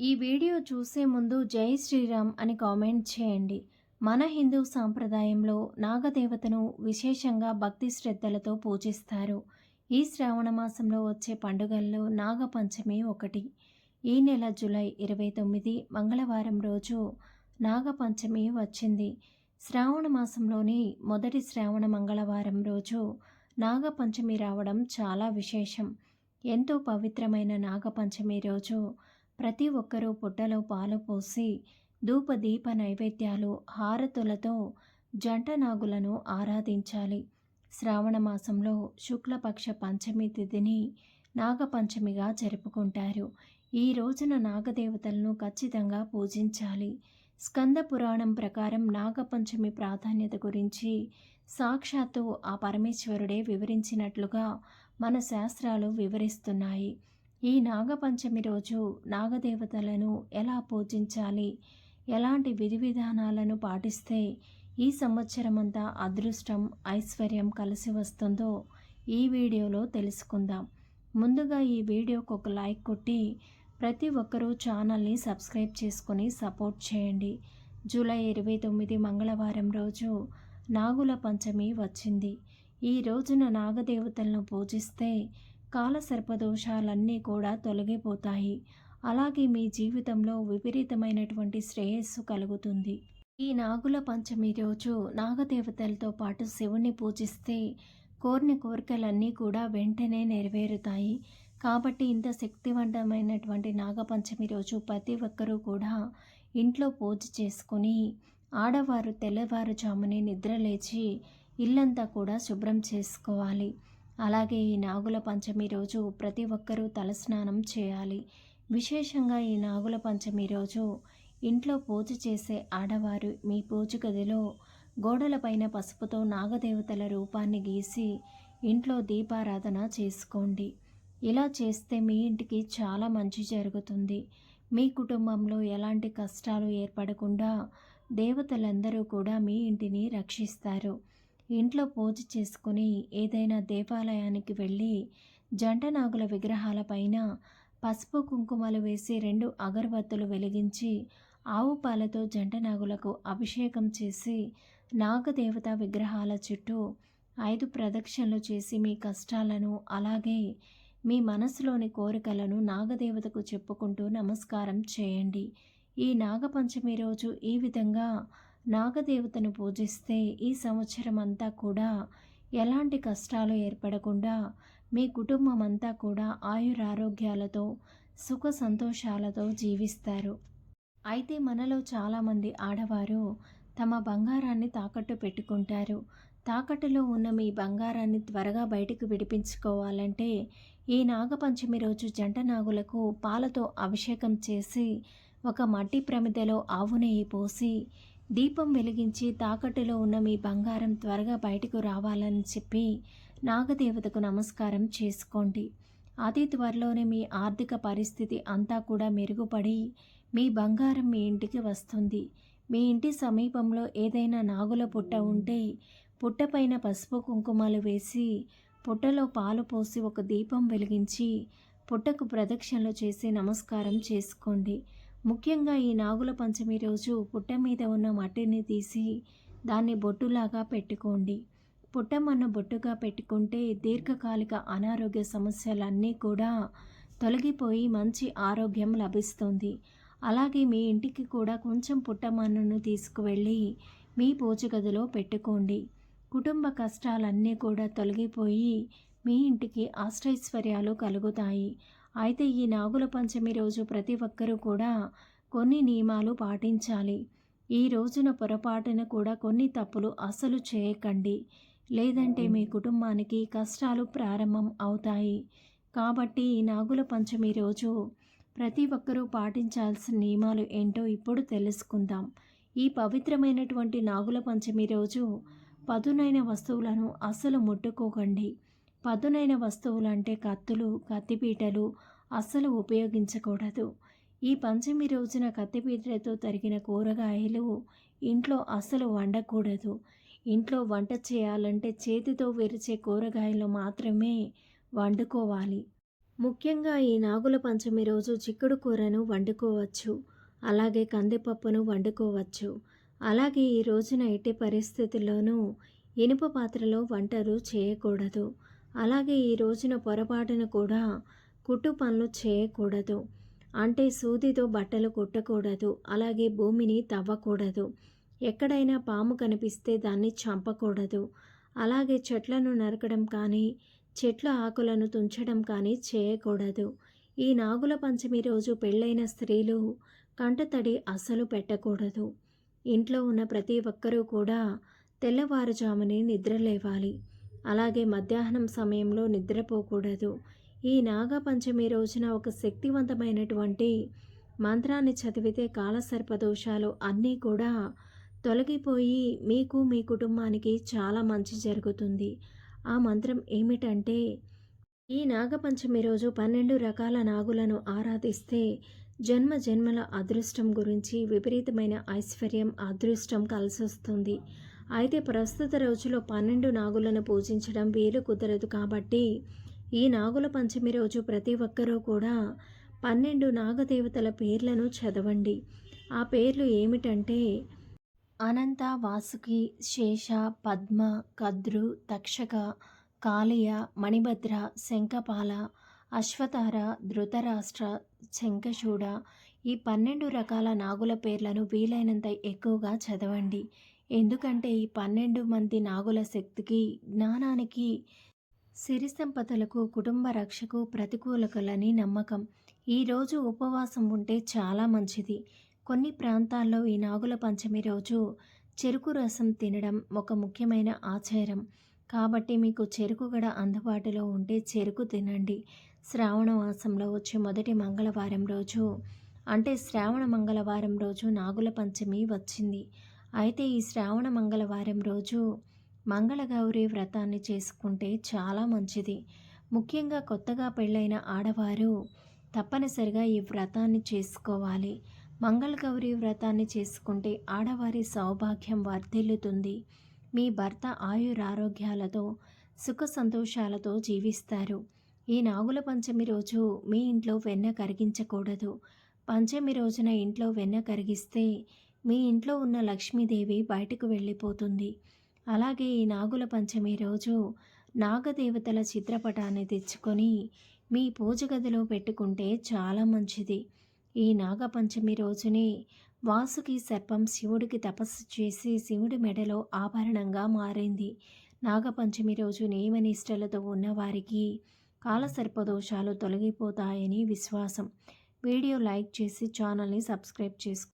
ఈ వీడియో చూసే ముందు జై శ్రీరామ్ అని కామెంట్ చేయండి. మన హిందూ సాంప్రదాయంలో నాగదేవతను విశేషంగా భక్తి శ్రద్ధలతో పూజిస్తారు. ఈ శ్రావణ మాసంలో వచ్చే పండుగల్లో నాగపంచమి ఒకటి. ఈ నెల జూలై ఇరవై తొమ్మిది మంగళవారం రోజు నాగపంచమి వచ్చింది. శ్రావణ మాసంలోని మొదటి శ్రావణ మంగళవారం రోజు నాగపంచమి రావడం చాలా విశేషం. ఎంతో పవిత్రమైన నాగపంచమి రోజు ప్రతి ఒక్కరూ పుట్టలో పాలు పోసి ధూపదీప నైవేద్యాలు హారతులతో జంట నాగులను ఆరాధించాలి. శ్రావణ మాసంలో శుక్లపక్ష పంచమి తిథిని నాగపంచమిగా జరుపుకుంటారు. ఈ రోజున నాగదేవతలను ఖచ్చితంగా పూజించాలి. స్కంద పురాణం ప్రకారం నాగపంచమి ప్రాధాన్యత గురించి సాక్షాత్తు ఆ పరమేశ్వరుడే వివరించినట్లుగా మన శాస్త్రాలు వివరిస్తున్నాయి. ఈ నాగపంచమి రోజు నాగదేవతలను ఎలా పూజించాలి? ఎలాంటి విధి విధానాలను పాటిస్తే ఈ సంవత్సరమంతా అదృష్టం ఐశ్వర్యం కలిసి వస్తుందో ఈ వీడియోలో తెలుసుకుందాం. ముందుగా ఈ వీడియోకు ఒక లైక్ కొట్టి ప్రతి ఒక్కరూ ఛానల్ని సబ్స్క్రైబ్ చేసుకొని సపోర్ట్ చేయండి. జూలై ఇరవై తొమ్మిది మంగళవారం రోజు నాగుల పంచమి వచ్చింది. ఈ రోజున నాగదేవతలను పూజిస్తే కాలసర్పదోషాలన్నీ కూడా తొలగిపోతాయి. అలాగే మీ జీవితంలో విపరీతమైనటువంటి శ్రేయస్సు కలుగుతుంది. ఈ నాగుల పంచమి రోజు నాగదేవతలతో పాటు శివుణ్ణి పూజిస్తే కోరిన కోరికలన్నీ కూడా వెంటనే నెరవేరుతాయి. కాబట్టి ఇంత శక్తివంతమైనటువంటి నాగపంచమి రోజు ప్రతి ఒక్కరూ కూడా ఇంట్లో పూజ చేసుకొని ఆడవారు తెల్లవారుజామునే నిద్రలేచి ఇల్లంతా కూడా శుభ్రం చేసుకోవాలి. అలాగే ఈ నాగుల పంచమి రోజు ప్రతి ఒక్కరూ తలస్నానం చేయాలి. విశేషంగా ఈ నాగుల పంచమి రోజు ఇంట్లో పూజ చేసే ఆడవారు మీ పూజ గదిలో గోడలపైన పసుపుతో నాగదేవతల రూపాన్ని గీసి ఇంట్లో దీపారాధన చేసుకోండి. ఇలా చేస్తే మీ ఇంటికి చాలా మంచి జరుగుతుంది. మీ కుటుంబంలో ఎలాంటి కష్టాలు ఏర్పడకుండా దేవతలందరూ కూడా మీ ఇంటిని రక్షిస్తారు. ఇంట్లో పూజ చేసుకుని ఏదైనా దేవాలయానికి వెళ్ళి జంట నాగుల విగ్రహాలపైన పసుపు కుంకుమలు వేసి రెండు అగరబత్తులు వెలిగించి ఆవు పాలతో జంట నాగులకు అభిషేకం చేసి నాగదేవత విగ్రహాల చుట్టూ ఐదు ప్రదక్షిణలు చేసి మీ కష్టాలను అలాగే మీ మనసులోని కోరికలను నాగదేవతకు చెప్పుకుంటూ నమస్కారం చేయండి. ఈ నాగపంచమి రోజు ఈ విధంగా నాగదేవతను పూజిస్తే ఈ సంవత్సరం అంతా కూడా ఎలాంటి కష్టాలు ఏర్పడకుండా మీ కుటుంబం అంతా కూడా ఆయురారోగ్యాలతో సుఖ సంతోషాలతో జీవిస్తారు. అయితే మనలో చాలామంది ఆడవారు తమ బంగారాన్ని తాకట్టు పెట్టుకుంటారు. తాకట్టులో ఉన్న మీ బంగారాన్ని త్వరగా బయటకు విడిపించుకోవాలంటే ఈ నాగపంచమి రోజు జంట నాగులకు పాలతో అభిషేకం చేసి ఒక మట్టి ప్రమిదలో ఆవు నెయ్యి పోసి దీపం వెలిగించి తాకట్టులో ఉన్న మీ బంగారం త్వరగా బయటకు రావాలని చెప్పి నాగదేవతకు నమస్కారం చేసుకోండి. అతి త్వరలోనే మీ ఆర్థిక పరిస్థితి అంతా కూడా మెరుగుపడి మీ బంగారం మీ ఇంటికి వస్తుంది. మీ ఇంటి సమీపంలో ఏదైనా నాగుల పుట్ట ఉంటే పుట్టపైన పసుపు కుంకుమలు వేసి పుట్టలో పాలు పోసి ఒక దీపం వెలిగించి పుట్టకు ప్రదక్షిణలు చేసి నమస్కారం చేసుకోండి. ముఖ్యంగా ఈ నాగుల పంచమి రోజు పుట్ట మీద ఉన్న మట్టిని తీసి దాన్ని బొట్టులాగా పెట్టుకోండి. పుట్టమన్న బొట్టుగా పెట్టుకుంటే దీర్ఘకాలిక అనారోగ్య సమస్యలన్నీ కూడా తొలగిపోయి మంచి ఆరోగ్యం లభిస్తుంది. అలాగే మీ ఇంటికి కూడా కొంచెం పుట్టమన్నును తీసుకువెళ్ళి మీ పూజ గదిలో పెట్టుకోండి. కుటుంబ కష్టాలన్నీ కూడా తొలగిపోయి మీ ఇంటికి అష్టైశ్వర్యాలు కలుగుతాయి. అయితే ఈ నాగుల పంచమి రోజు ప్రతి ఒక్కరూ కూడా కొన్ని నియమాలు పాటించాలి. ఈ రోజున పొరపాటున కూడా కొన్ని తప్పులు అసలు చేయకండి. లేదంటే మీ కుటుంబానికి కష్టాలు ప్రారంభం అవుతాయి. కాబట్టి ఈ నాగుల పంచమి రోజు ప్రతి ఒక్కరూ పాటించాల్సిన నియమాలు ఏంటో ఇప్పుడు తెలుసుకుందాం. ఈ పవిత్రమైనటువంటి నాగుల పంచమి రోజు పదునైన వస్తువులను అస్సలు ముట్టుకోకండి. పదునైన వస్తువులు అంటే కత్తులు కత్తిపీటలు అస్సలు ఉపయోగించకూడదు. ఈ పంచమి రోజున కత్తిపీటలతో తరిగిన కూరగాయలు ఇంట్లో అస్సలు వండకూడదు. ఇంట్లో వంట చేయాలంటే చేతితో విరిచే కూరగాయలు మాత్రమే వండుకోవాలి. ముఖ్యంగా ఈ నాగుల పంచమి రోజు చిక్కుడు కూరను వండుకోవచ్చు. అలాగే కందిపప్పును వండుకోవచ్చు. అలాగే ఈ రోజున ఎట్టి పరిస్థితుల్లోనూ ఇనుప పాత్రలో వంటలు చేయకూడదు. అలాగే ఈ రోజున పొరపాటున కూడా కుట్టు పనులు చేయకూడదు. అంటే సూదితో బట్టలు కుట్టకూడదు. అలాగే భూమిని తవ్వకూడదు. ఎక్కడైనా పాము కనిపిస్తే దాన్ని చంపకూడదు. అలాగే చెట్లను నరకడం కానీ చెట్ల ఆకులను తుంచడం కానీ చేయకూడదు. ఈ నాగుల పంచమి రోజు పెళ్ళైన స్త్రీలు కంటతడి అస్సలు పెట్టకూడదు. ఇంట్లో ఉన్న ప్రతి ఒక్కరూ కూడా తెల్లవారుజామునే నిద్రలేవాలి. అలాగే మధ్యాహ్నం సమయంలో నిద్రపోకూడదు. ఈ నాగపంచమి రోజున ఒక శక్తివంతమైనటువంటి మంత్రాన్ని చదివితే కాలసర్పదోషాలు అన్నీ కూడా తొలగిపోయి మీకు మీ కుటుంబానికి చాలా మంచి జరుగుతుంది. ఆ మంత్రం ఏమిటంటే ఈ నాగపంచమి రోజు పన్నెండు రకాల నాగులను ఆరాధిస్తే జన్మ జన్మల అదృష్టం గురించి విపరీతమైన ఐశ్వర్యం అదృష్టం కలిసొస్తుంది. అయితే ప్రస్తుత రోజులో పన్నెండు నాగులను పూజించడం వీలు కుదరదు కాబట్టి ఈ నాగుల పంచమి రోజు ప్రతి ఒక్కరూ కూడా పన్నెండు నాగదేవతల పేర్లను చదవండి. ఆ పేర్లు ఏమిటంటే అనంత వాసుకి శేష పద్మ కద్రు తక్షక కాళియ మణిభద్ర శంఖపాల అశ్వతార ధృతరాష్ట్ర శంఖశూడ ఈ పన్నెండు రకాల నాగుల పేర్లను వీలైనంత ఎక్కువగా చదవండి. ఎందుకంటే ఈ పన్నెండు మంది నాగుల శక్తికి జ్ఞానానికి సిరి సంపదలకు కుటుంబ రక్షకు ప్రతికూలకలని నమ్మకం. ఈరోజు ఉపవాసం ఉంటే చాలా మంచిది. కొన్ని ప్రాంతాల్లో ఈ నాగుల పంచమి రోజు చెరుకు రసం తినడం ఒక ముఖ్యమైన ఆచారం. కాబట్టి మీకు చెరుకు గడ అందుబాటులో ఉంటే చెరుకు తినండి. శ్రావణ మాసంలో వచ్చే మొదటి మంగళవారం రోజు అంటే శ్రావణ మంగళవారం రోజు నాగుల పంచమి వచ్చింది. అయితే ఈ శ్రావణ మంగళవారం రోజు మంగళగౌరి వ్రతాన్ని చేసుకుంటే చాలా మంచిది. ముఖ్యంగా కొత్తగా పెళ్ళైన ఆడవారు తప్పనిసరిగా ఈ వ్రతాన్ని చేసుకోవాలి. మంగళగౌరి వ్రతాన్ని చేసుకుంటే ఆడవారి సౌభాగ్యం వర్ధిల్లుతుంది. మీ భర్త ఆయురారోగ్యాలతో సుఖ సంతోషాలతో జీవిస్తారు. ఈ నాగుల పంచమి రోజు మీ ఇంట్లో వెన్న కరిగించకూడదు. పంచమి రోజున ఇంట్లో వెన్న కరిగిస్తే మీ ఇంట్లో ఉన్న లక్ష్మీదేవి బయటకు వెళ్ళిపోతుంది. అలాగే ఈ నాగుల పంచమి రోజు నాగదేవతల చిత్రపటాన్ని తెచ్చుకొని మీ పూజ గదిలో పెట్టుకుంటే చాలా మంచిది. ఈ నాగపంచమి రోజునే వాసుకి సర్పం శివుడికి తపస్సు చేసి శివుడి మెడలో ఆభరణంగా మారింది. నాగపంచమి రోజు నియమనిష్టలతో ఉన్నవారికి కాలసర్పదోషాలు తొలగిపోతాయని విశ్వాసం. వీడియో లైక్ చేసి ఛానల్ని సబ్స్క్రైబ్ చేసుకో